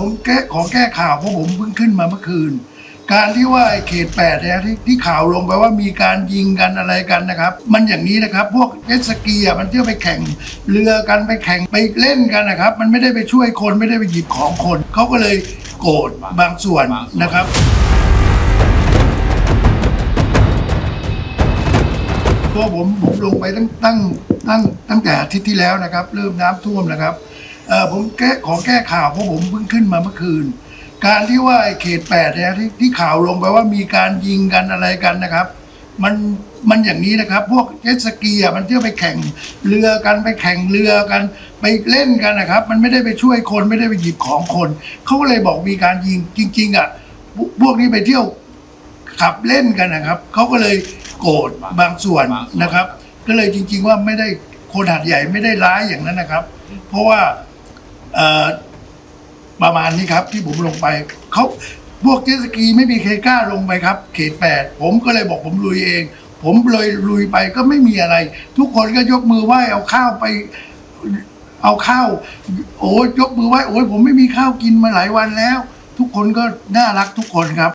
ผมแก้ขอแก้ข่าวเพราะผมเพิ่งขึ้นมาเมื่อคืน การที่ว่าไอ้เขตแปดเนี่ยที่ที่ข่าวลงไปว่ามีการยิงกันอะไรกันนะครับ มันอย่างนี้นะครับ พวกเจตสกีอะมันเที่ยวไปแข่งเรือกันไปแข่งไปเล่นกันนะครับ มันไม่ได้ไปช่วยคนไม่ได้ไปหยิบของคนเขาก็เลยโกรธบางส่วนนะครับ เพราะผมผมลงไปตั้งตั้งตั้งตั้งแต่อาทิตย์ที่แล้วนะครับ เริ่มน้ำท่วมนะครับ เอ่อผมแก้ขอแก้ข่าวเพราะผมเพิ่งขึ้นมาเมื่อคืน การที่ว่าไอ้เขตแปดเนี่ยที่ที่ข่าวลงไปว่ามีการยิงกันอะไรกันนะครับ มันมันอย่างนี้นะครับ พวกเจ็ตสกีอะมันเที่ยวไปแข่งเรือกันไปแข่งเรือกันไปเล่นกันนะครับ มันไม่ได้ไปช่วยคนไม่ได้ไปหยิบของคนเขาก็เลยบอกมีการยิงจริง ๆ อะ พวพวกนี้ไปเที่ยวขับเล่นกันนะครับเขาก็เลยโกรธบางส่วนนะครับ ก็เลยจริง ๆ ว่าไม่ได้คนหัดใหญ่ไม่ได้ร้ายอย่างนั้นนะครับ เพราะว่า เอ่อประมาณนี้ครับ ที่ผมลงไปเขาพวกเจสกีไม่มีใครกล้าลงไปครับ เขตแปดผมก็เลยบอกผมลุยเอง ผมเลยลุยไปก็ไม่มีอะไร ทุกคนก็ยกมือไหว้เอาข้าวไป เอาข้าวโอ้ยยกมือไหว้โอ้ยผมไม่มีข้าวกินมาหลายวันแล้ว ทุกคนก็น่ารักทุกคนครับ